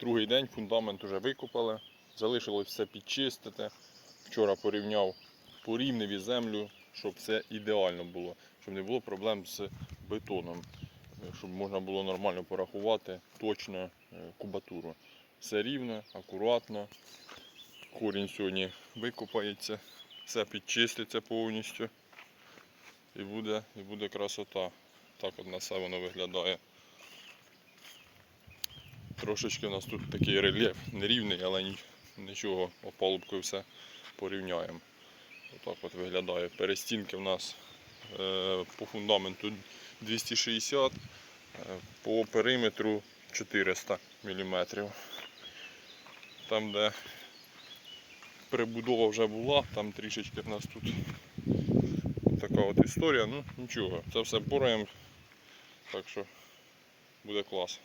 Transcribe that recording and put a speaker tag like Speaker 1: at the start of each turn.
Speaker 1: Другий день фундамент вже викопали, залишилось все підчистити. Вчора порівняв, порівнив і землю, щоб все ідеально було, щоб не було проблем з бетоном, щоб можна було нормально порахувати точно е, кубатуру. Все рівно, акуратно. Корінь сьогодні викопається, все підчиститься повністю. І буде, і буде красота. Так от на все воно виглядає. Трошечки у нас тут такий рельєф нерівний, але нічого, опалубкою все порівняємо. Отак от виглядає. Перестінки в нас е, по фундаменту 260, е, по периметру 400 мм. Там, де прибудова вже була, там трішечки в нас тут така от історія. Ну нічого, це все пораємо, так що буде клас.